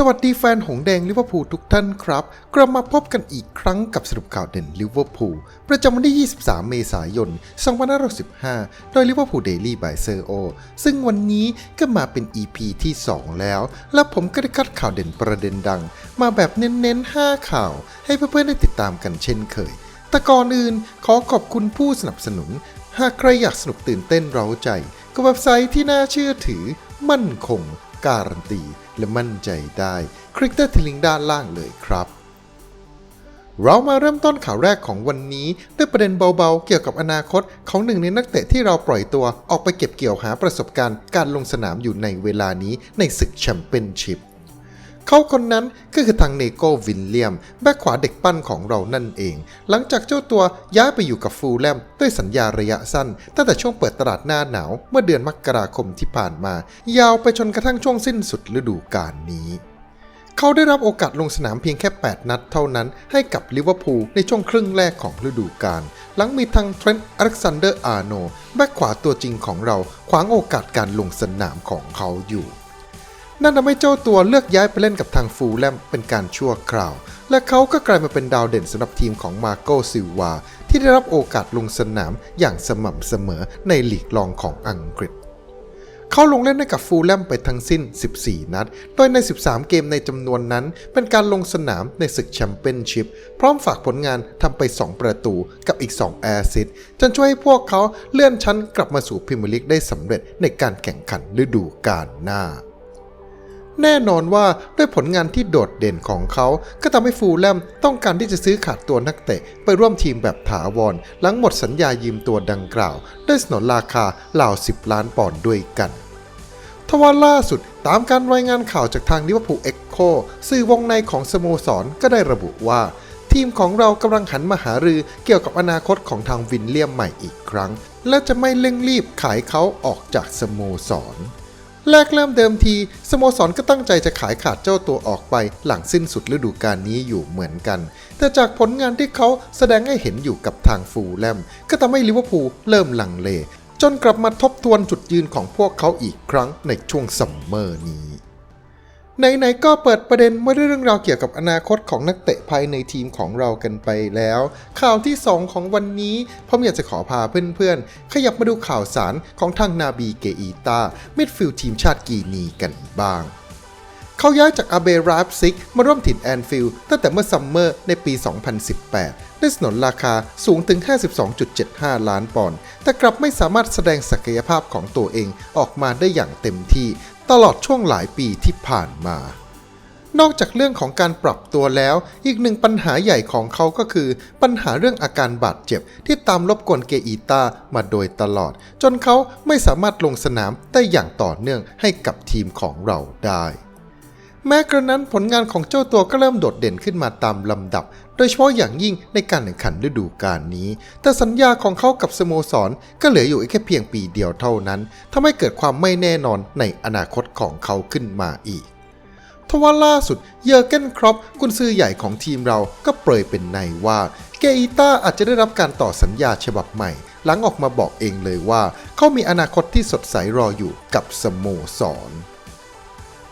สวัสดีแฟนหงแดงลิเวอร์พูลทุกท่านครับ กลับมาพบกันอีกครั้งกับสรุปข่าวเด่นลิเวอร์พูลประจำวันที่ 23 เมษายน 2515โดยลิเวอร์พูลเดลี่บายเซอร์โอซึ่งวันนี้ก็มาเป็น EP ที่ 2 แล้ว และผมก็ได้คัดข่าวเด่นประเด็นดัง มาแบบเน้นๆ 5 ข่าว ให้เพื่อนๆได้ติดตามกันเช่นเคย แต่ก่อนอื่นขอขอบคุณผู้สนับสนุน หากใครอยากสนุกตื่นเต้นเร้าใจกับเว็บไซต์ที่น่าเชื่อถือ มั่นคง การันตีและมั่นใจได้ คลิกที่ลิงก์ด้านล่างเลยครับ เรามาเริ่มต้นข่าวแรกของวันนี้ด้วยประเด็นเบาๆ เกี่ยวกับอนาคต ของหนึ่งในนักเตะที่เราปล่อยตัวออกไปเก็บเกี่ยวหาประสบการณ์การลงสนามอยู่ในเวลานี้ในศึกแชมเปี้ยนชิพ เขาคนนั้นก็คือทางเนโกวินเลียม แบ็คขวาเด็กปั้นของเรานั่นเอง หลังจากเจ้าตัวย้ายไปอยู่กับฟูลแลมด้วยสัญญาระยะสั้น ตั้งแต่ช่วงเปิดตลาดหน้าหนาวเมื่อเดือนมกราคมที่ผ่านมา ยาวไปจนกระทั่งช่วงสิ้นสุดฤดูกาลนี้เขาได้รับโอกาสลงสนามเพียงแค่ 8 นัดเท่านั้นให้กับลิเวอร์พูลในช่วงครึ่งแรกของฤดูกาล หลังมีทางเทรนต์อเล็กซานเดอร์อาร์โนแบ็คขวาตัวจริงของเราขวางโอกาสการลงสนามของเขาอยู่ นั่นทำให้เจ้าตัวเลือกย้ายไปเล่นกับทางฟูลแลมเป็นการชั่วคราว และเขาก็กลายมาเป็นดาวเด่นสำหรับทีมของมาโกซิวา ที่ได้รับโอกาสลงสนามอย่างสม่ำเสมอในลีกรองของอังกฤษเขาลงเล่นให้กับฟูลแลมไปทั้งสิ้น 14 นัด โดยใน 13 เกมในจำนวนนั้น เป็นการลงสนามในศึกแชมเปี้ยนชิพ พร้อมฝากผลงานทำไป 2 ประตูกับอีก 2 แอซิสจนช่วยให้พวกเขาเลื่อนชั้นกลับมาสู่พรีเมียร์ลีกได้สำเร็จในการแข่งขันฤดูกาลหน้า แน่นอนว่าด้วยผลงานที่โดดเด่นของเขา ก็ทำให้ฟูลแลมต้องการที่จะซื้อขาดตัวนักเตะ ไปร่วมทีมแบบถาวร หลังหมดสัญญายืมตัวดังกล่าวด้วยสนนราคาราว 10 ล้านปอนด์ด้วยกันทว่าล่าสุดตามการรายงานข่าวจากทางลิเวอร์พูลเอ็กโคสื่อวงในของสโมสรก็ได้ระบุว่า ทีมของเรากำลังหันมาหารือเกี่ยวกับอนาคตของทางวินเลียมใหม่อีกครั้ง และจะไม่เร่งรีบขายเขาออกจากสโมสร แรกเริ่มเดิมที สโมสรก็ตั้งใจจะขายขาดเจ้าตัวออกไป หลังสิ้นสุดฤดูกาลนี้อยู่เหมือนกัน แต่จากผลงานที่เขาแสดงให้เห็นอยู่กับทางฟูลแลม ก็ทำให้ลิเวอร์พูลเริ่มลังเล จนกลับมาทบทวนจุดยืนของพวกเขาอีกครั้งในช่วงซัมเมอร์นี้ ไหนๆก็เปิดประเด็นมาด้วยเรื่องราวเกี่ยวกับอนาคตของนักเตะภายในทีมของเรากันไปแล้ว ข่าวที่ 2 ของวันนี้ผมอยากจะขอพาเพื่อนๆ ขยับมาดูข่าวสารของทางนาบีเกอีตามิดฟิลด์ทีมชาติกีนีกันบ้างเขาย้ายจากอาเบราฟซิกมาร่วมถิ่นแอนฟิลด์ตั้งแต่เมื่อซัมเมอร์ในปี 2018ด้วยสนนราคาสูงถึง 52.75 ล้านปอนด์ แต่กลับไม่สามารถแสดงศักยภาพของตัวเองออกมาได้อย่างเต็มที่ ตลอดช่วงหลายปีที่ผ่านมา นอกจากเรื่องของการปรับตัวแล้ว อีกหนึ่งปัญหาใหญ่ของเขาก็คือ ปัญหาเรื่องอาการบาดเจ็บ ที่ตามรบกวนเกอีตามาโดยตลอด จนเขาไม่สามารถลงสนามได้อย่างต่อเนื่องให้กับทีมของเราได้ แม้กระนั้นผลงานของเจ้าตัวก็เริ่มโดดเด่นขึ้นมาตามลำดับ โดยเฉพาะอย่างยิ่งในการแข่งขันฤดูกาลนี้ แต่สัญญาของเขากับสโมสรก็เหลืออยู่แค่เพียงปีเดียวเท่านั้นทำให้เกิดความไม่แน่นอนในอนาคตของเขาขึ้นมาอีกทว่าล่าสุดเยอร์เกนครอปกุนซือใหญ่ของทีมเราก็เปรยเป็นในว่าเกอิต้าอาจจะได้รับการต่อสัญญาฉบับใหม่ หลังออกมาบอกเองเลยว่า เขามีอนาคตที่สดใสรออยู่กับสโมสร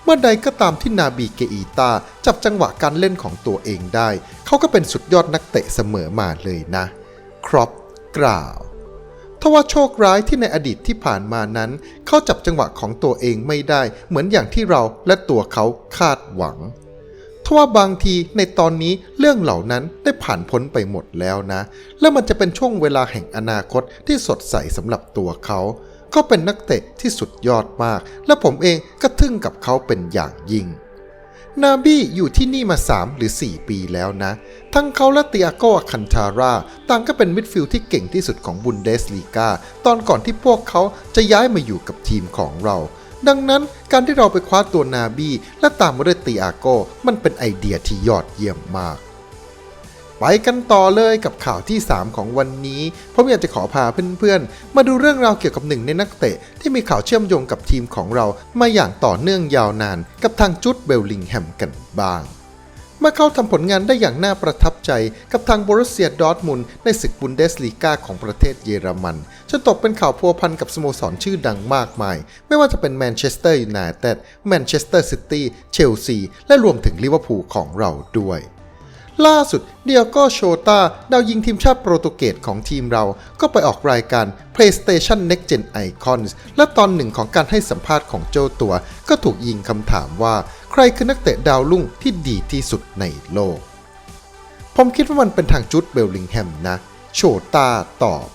เมื่อใดก็ตามที่นาบีเกอีตาจับจังหวะการเล่นของตัวเองได้ เขาก็เป็นสุดยอดนักเตะเสมอมาเลยนะ ครอปกล่าวทว่าโชคร้ายที่ในอดีตที่ผ่านมานั้น เขาจับจังหวะของตัวเองไม่ได้ เหมือนอย่างที่เราและตัวเขาคาดหวังทว่าบางทีในตอนนี้เรื่องเหล่านั้นได้ผ่านพ้นไปหมดแล้วนะ และมันจะเป็นช่วงเวลาแห่งอนาคตที่สดใสสำหรับตัวเขา เขาเป็นนักเตะที่สุดยอดมาก และผมเองก็ทึ่งกับเขาเป็นอย่างยิ่ง นาบี้อยู่ที่นี่มา 3 หรือ 4 ปีแล้วนะ ทั้งเขาและเตียโกอาคันทาร่าต่างก็เป็นมิดฟิลด์ที่เก่งที่สุดของบุนเดสลีกาตอนก่อนที่พวกเขาจะย้ายมาอยู่กับทีมของเราดังนั้นการที่เราไปคว้าตัวนาบี้และตามมาด้วยเตียโกมันเป็นไอเดียที่ยอดเยี่ยมมาก ไปกันต่อเลยกับข่าวที่ 3 ของวันนี้ ผมอยากจะขอพาเพื่อนๆ มาดูเรื่องราวเกี่ยวกับหนึ่งในนักเตะ ที่มีข่าวเชื่อมโยงกับทีมของเรามาอย่างต่อเนื่องยาวนาน กับทางจุดเบลลิงแฮมกันบ้าง เมื่อเขาทำผลงานได้อย่างน่าประทับใจกับทางบรุสเซียดอร์ทมุนในศึกบุนเดสลีกาของประเทศเยอรมันจนตกเป็นข่าวพัวพันกับสโมสรชื่อดังมากมาย ไม่ว่าจะเป็นแมนเชสเตอร์ยูไนเต็ดแมนเชสเตอร์ซิตี้เชลซีและรวมถึงลิเวอร์พูลของเราด้วย ล่าสุดเดียโกโชตาดาวยิงทีมชาติโปรตุเกสของทีมเราก็ไปออกรายการ PlayStation Next Gen Icons และตอนหนึ่งของการให้สัมภาษณ์ของเจ้าตัว ก็ถูกยิงคำถามว่า ใครคือนักเตะดาวรุ่งที่ดีที่สุดในโลก ผมคิดว่ามันเป็นทางจุดเบลลิงแฮมนะ โชตาตอบ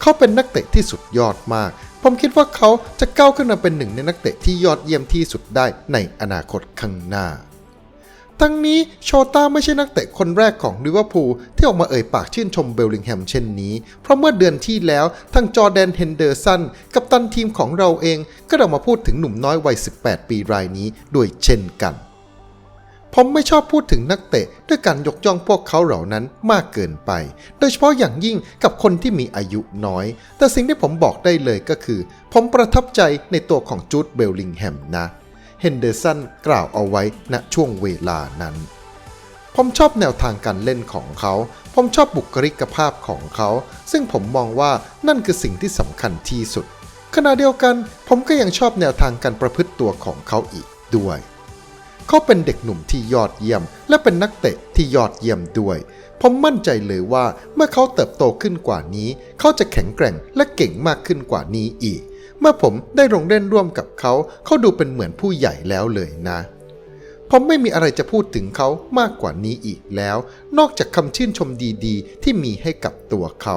เขาเป็นนักเตะที่สุดยอดมาก ผมคิดว่าเขาจะก้าวขึ้นมาเป็นหนึ่งในนักเตะที่ยอดเยี่ยมที่สุดได้ในอนาคตข้างหน้า ทั้งนี้โชต้าไม่ใช่นักเตะคนแรกของลิเวอร์พูลที่ออกมาเอ่ยปากชื่นชมเบลลิงแฮมเช่นนี้ เพราะเมื่อเดือนที่แล้วทั้งจอแดนเฮนเดอร์สันกับตันทีมของเราเองก็ออกมาพูดถึงหนุ่มน้อยวัย 18 ปีรายนี้ด้วยเช่นกัน ผมไม่ชอบพูดถึงนักเตะด้วยการยกย่องพวกเขาเหล่านั้นมากเกินไป โดยเฉพาะอย่างยิ่งกับคนที่มีอายุน้อย แต่สิ่งที่ผมบอกได้เลยก็คือ ผมประทับใจในตัวของจูดเบลลิงแฮมนะ เฮนเดอร์สันกล่าวเอาไว้ณช่วงเวลานั้น ผมชอบแนวทางการเล่นของเขา ผมชอบบุคลิกภาพของเขา ซึ่งผมมองว่านั่นคือสิ่งที่สำคัญที่สุด ขณะเดียวกันผมก็ยังชอบแนวทางการประพฤติตัวของเขาอีกด้วย เขาเป็นเด็กหนุ่มที่ยอดเยี่ยม และเป็นนักเตะที่ยอดเยี่ยมด้วย ผมมั่นใจเลยว่าเมื่อเขาเติบโตขึ้นกว่านี้ เขาจะแข็งแกร่งและเก่งมากขึ้นกว่านี้อีก เมื่อผมได้ลงเล่นร่วมกับเขา เขาดูเป็นเหมือนผู้ใหญ่แล้วเลยนะ ผมไม่มีอะไรจะพูดถึงเขามากกว่านี้อีกแล้ว นอกจากคำชื่นชมดีๆ ที่มีให้กับตัวเขา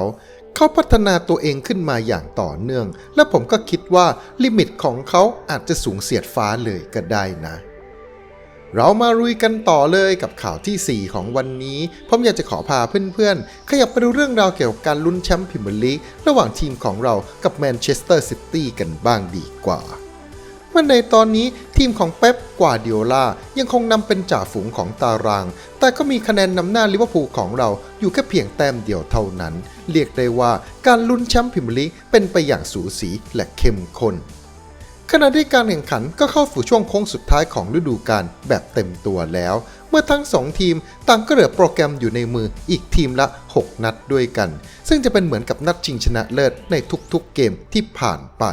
เขาพัฒนาตัวเองขึ้นมาอย่างต่อเนื่อง และผมก็คิดว่าลิมิตของเขาอาจจะสูงเสียดฟ้าเลยก็ได้นะ เรามารุยกันต่อเลยกับข่าวทีสี่ 4 ของวันนี้ ผมอยากจะขอพาเพื่อนๆ ขยับไปดูเรื่องราวเกี่ยวกับการลุ้นแชมป์พรีเมียร์ลีกระหว่างทีมของเรากับแมนเชสเตอร์ซิตี้กันบ้างดีกว่าเมื่อในตอนนี้ทีมของเป๊ปกวาร์ดิโอลายังคงนำเป็นจ่าฝูงของตาราง แต่ก็มีคะแนนนำหน้าลิเวอร์พูลของเราอยู่แค่เพียงแต้มเดียวเท่านั้น เรียกได้ว่าการลุ้นแชมป์พรีเมียร์ลีกเป็นไปอย่างสูสีและเข้มข้น ขณะที่การแข่งขันก็เข้าสู่ช่วงโค้งสุดท้ายของฤดูกาลแบบเต็มตัวแล้ว เมื่อทั้ง 2 ทีมต่างก็เหลือโปรแกรมอยู่ในมืออีกทีมละ 6 นัดด้วยกัน ซึ่งจะเป็นเหมือนกับนัดชิงชนะเลิศในทุกๆเกมที่ผ่านไป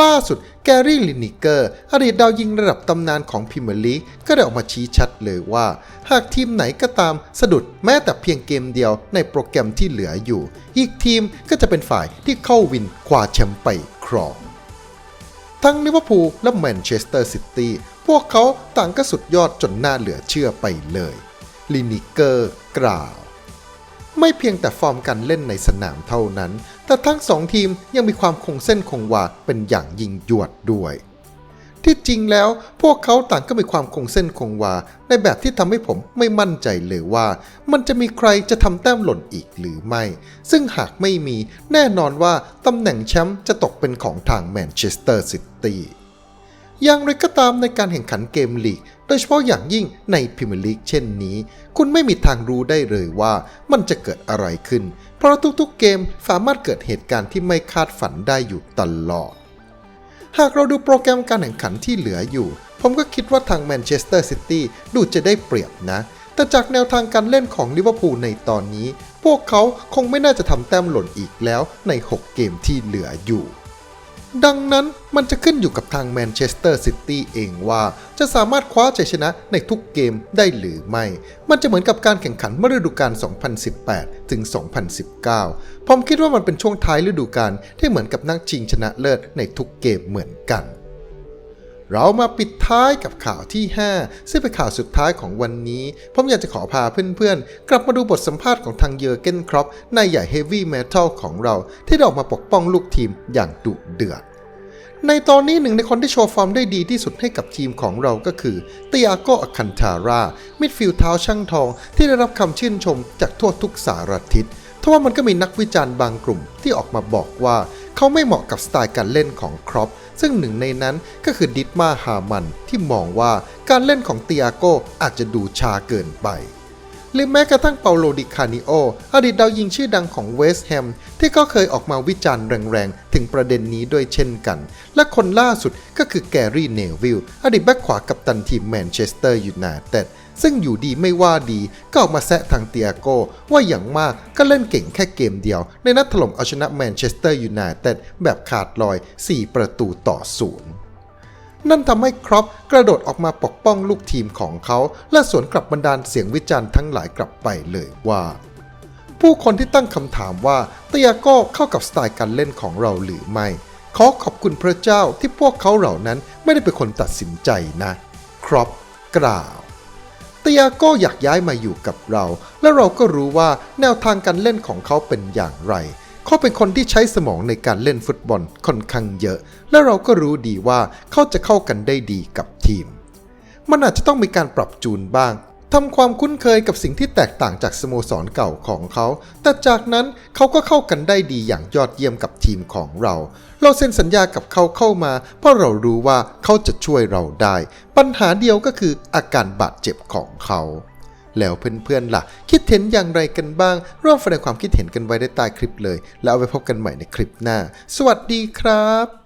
ล่าสุดแกรี่ลินิเกอร์อดีตดาวยิงระดับตำนานของพรีเมียร์ลีกก็ได้ออกมาชี้ชัดเลยว่า หากทีมไหนก็ตามสะดุดแม้แต่เพียงเกมเดียวในโปรแกรมที่เหลืออยู่ อีกทีมก็จะเป็นฝ่ายที่เข้าวินคว้าแชมป์ไปครอง ทั้งลิเวอร์พูลและแมนเชสเตอร์ซิตี้พวกเขาต่างก็สุดยอดจนน่าเหลือเชื่อไปเลยลินิเกอร์กล่าว ไม่เพียงแต่ฟอร์มการเล่นในสนามเท่านั้น แต่ทั้งสองทีมยังมีความคงเส้นคงวาเป็นอย่างยิ่งยวดด้วย ที่จริงแล้วพวกเขาต่างก็มีความคงเส้นคงวา ในแบบที่ทำให้ผมไม่มั่นใจเลยว่า มันจะมีใครจะทำแต้มหล่นอีกหรือไม่ ซึ่งหากไม่มีแน่นอนว่าตำแหน่งแชมป์จะตกเป็นของทางแมนเชสเตอร์ซิตี้อย่างไรก็ตามในการแข่งขันเกมลีก โดยเฉพาะอย่างยิ่งในพรีเมียร์ลีกเช่นนี้ คุณไม่มีทางรู้ได้เลยว่ามันจะเกิดอะไรขึ้น เพราะทุกๆเกมสามารถเกิดเหตุการณ์ที่ไม่คาดฝันได้อยู่ตลอด หากเราดูโปรแกรมการแข่งขันที่เหลืออยู่ ผมก็คิดว่าทางแมนเชสเตอร์ซิตี้ดูจะได้เปรียบนะ แต่จากแนวทางการเล่นของลิเวอร์พูลในตอนนี้ พวกเขาคงไม่น่าจะทำแต้มหล่นอีกแล้วใน 6 เกมที่เหลืออยู่ ดังนั้นมันจะขึ้นอยู่กับทางแมนเชสเตอร์ซิตี้เองว่า จะสามารถคว้าชัยชนะในทุกเกมได้หรือไม่ มันจะเหมือนกับการแข่งขันเมื่อฤดูกาล 2018 ถึง 2019 ผมคิดว่ามันเป็นช่วงท้ายฤดูกาลที่เหมือนกับนักชิงชนะเลิศในทุกเกมเหมือนกัน เรามาปิดท้ายกับข่าวที่ 5 ซึ่งเป็นข่าวสุดท้ายของวันนี้ ผมอยากจะขอพาเพื่อนๆ กลับมาดูบทสัมภาษณ์ของทางเยอร์เกนครอปนายใหญ่เฮฟวี่เมทัลของเรา ที่ได้ออกมาปกป้องลูกทีมอย่างดุเดือด ในตอนนี้หนึ่งในคนที่โชว์ฟอร์มได้ดีที่สุดให้กับทีมของเราก็คือเตียโกอคันทารามิดฟิลด์เท้าช่างทอง ที่ได้รับคำชื่นชมจากทั่วทุกสารทิศทว่ามันก็มีนักวิจารณ์บางกลุ่มที่ออกมาบอกว่า เขาไม่เหมาะกับสไตล์การเล่นของครอปซึ่งหนึ่งในนั้นก็คือดิดมาฮามันที่มองว่าการเล่นของเตียโกอาจจะดูชาเกินไปหรือแม้กระทั่งเปาโลดิคานิโออดีตดาวยิงชื่อดังของเวสต์แฮมที่ก็เคยออกมาวิจารณ์แรงๆ ถึงประเด็นนี้ด้วยเช่นกัน และคนล่าสุดก็คือแกรี่เนวิลอดีตแบ็คขวากับตันทีมแมนเชสเตอร์ยูไนเต็ด ซึ่งอยู่ดีไม่ว่าดีก็ออกมาแซะทางเตียโกว่าอย่างมากก็เล่นเก่งแค่เกมเดียว ในนัดถล่มเอาชนะแมนเชสเตอร์ยูไนเต็ดแบบขาดลอย 4 ประตูต่อศูนย์นั่นทำให้ครอปกระโดดออกมาปกป้องลูกทีมของเขา และสวนกลับบรรดาลเสียงวิจารณ์ทั้งหลายกลับไปเลยว่า ผู้คนที่ตั้งคำถามว่าเตียโก้เข้ากับสไตล์การเล่นของเราหรือไม่ขอขอบคุณพระเจ้าที่พวกเขาเหล่านั้นไม่ได้เป็นคนตัดสินใจนะ ครอปกล่าว ตียโก้อยากย้ายมาอยู่กับเรา และเราก็รู้ว่าแนวทางการเล่นของเขาเป็นอย่างไร เขาเป็นคนที่ใช้สมองในการเล่นฟุตบอลค่อนข้างเยอะ และเราก็รู้ดีว่าเขาจะเข้ากันได้ดีกับทีม มันอาจจะต้องมีการปรับจูนบ้าง ทำความคุ้นเคยกับสิ่งที่แตกต่างจากสโมสรเก่าของเขา แต่จากนั้นเขาก็เข้ากันได้ดีอย่างยอดเยี่ยมกับทีมของเรา เราเซ็นสัญญากับเขาเข้ามา เพราะเรารู้ว่าเขาจะช่วยเราได้ ปัญหาเดียวก็คืออาการบาดเจ็บของเขา แล้วเพื่อนๆล่ะ คิดเห็นอย่างไรกันบ้าง ร่วมแสดงความคิดเห็นกันไว้ได้ใต้คลิปเลย แล้วเอาไว้พบกันใหม่ในคลิปหน้า สวัสดีครับ